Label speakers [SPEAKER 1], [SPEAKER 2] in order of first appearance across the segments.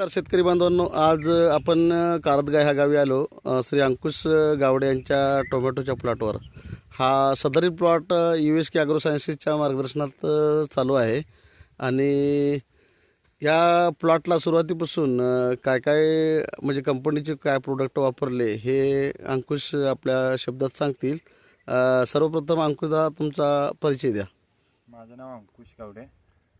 [SPEAKER 1] शेतकरी बांधवांनो आज आपण कारदगाय ह्या गावी आलो. श्री अंकुश गावडे यांच्या टोमॅटोच्या प्लॉटवर. हा सदरी plot U S K agro सायन्सेसच्या मार्गदर्शनात चालू आहे. आणि या प्लॉटला सुरुवातीपासून काय काय म्हणजे कंपनीचे काय प्रोडक्ट वापरले हे अंकुश आपल्या शब्दात सांगतील. सर्वप्रथम अंकुशदा तुमचा परिचय द्या.
[SPEAKER 2] माझं नाव अंकुश गावडे.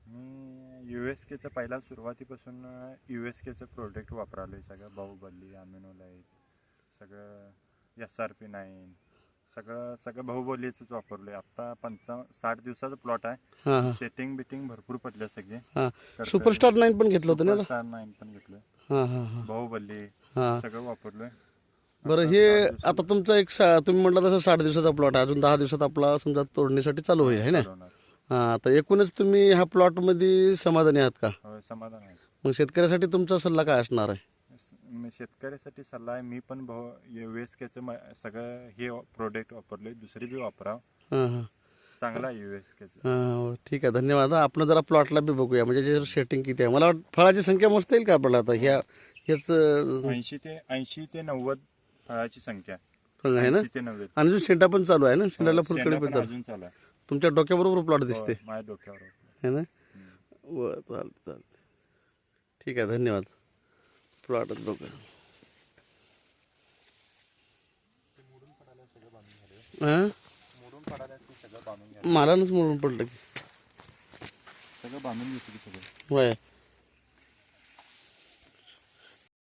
[SPEAKER 2] मी यू एस केचं पहिला सुरुवातीपासून यू एस केचं प्रोडक्ट वापरालो आहे सगळं बाहुबली अमिनोलाईट सगळं एस आर पी नाईन सगळं सगळं बाहुबलीचंच वापरलो आहे आत्ता पंचा साठ दिवसाचा प्लॉट आहे. सेटिंग बिटिंग भरपूर पडले सगळे.
[SPEAKER 1] हां. सुपरस्टार नाईन पण घेतलं होतं ना
[SPEAKER 2] सुपरस्टार नाईन पण घेतलं. बाहुबली सगळं वापरलोय.
[SPEAKER 1] बरं हे आता तुमचं एक तुम्ही म्हटलं तसं साठ दिवसाचा प्लॉट आहे. अजून दहा दिवसात आपला समजा तोडणीसाठी चालू होईल आहे ना. हां तर एकूणच तुम्ही ह्या प्लॉटमध्ये समाधानी आहात का?
[SPEAKER 2] होय, समाधान आहे.
[SPEAKER 1] मग शेतकऱ्यासाठी तुमचा सल्ला काय असणार आहे?
[SPEAKER 2] स- मी शेतकऱ्यासाठी सल्ला आहे मी पण भाऊ यू एस केचं सगळं हे प्रोडक्ट वापरले दुसरी बी वापराव.
[SPEAKER 1] हां हां.
[SPEAKER 2] चांगला आहे यू एस केचं
[SPEAKER 1] हां ठीक आहे धन्यवाद. आपण जरा प्लॉटला बी बघूया म्हणजे त्याच्यावर सेटिंग किती आहे. मला फळाची संख्या मोजता येईल का आपल्याला आता? ह्या अं,
[SPEAKER 2] ऐंशी ते ऐंशी ते नव्वद फळाची संख्या.
[SPEAKER 1] आहे ना?
[SPEAKER 2] ऐंशी ते नव्वद.
[SPEAKER 1] आणि अजून शेंडा पण चालू आहे ना? शेंडाला
[SPEAKER 2] शेंडा
[SPEAKER 1] फुलकडे पण
[SPEAKER 2] पण
[SPEAKER 1] चालू
[SPEAKER 2] अजून चालू आहे.
[SPEAKER 1] तुमच्या डोक्याबरोबर प्लॉट दिसते
[SPEAKER 2] माझ्या डोक्यावर
[SPEAKER 1] है ना? बरं चालते चालते ठीक है धन्यवाद. प्लॉट डोक हाँ?
[SPEAKER 2] मोडून पडायला ते सगळं बांधून घ्या.
[SPEAKER 1] मालानच म्हणून पडलं की.
[SPEAKER 2] सगळं बांधून घेतो सगळं.
[SPEAKER 1] होय.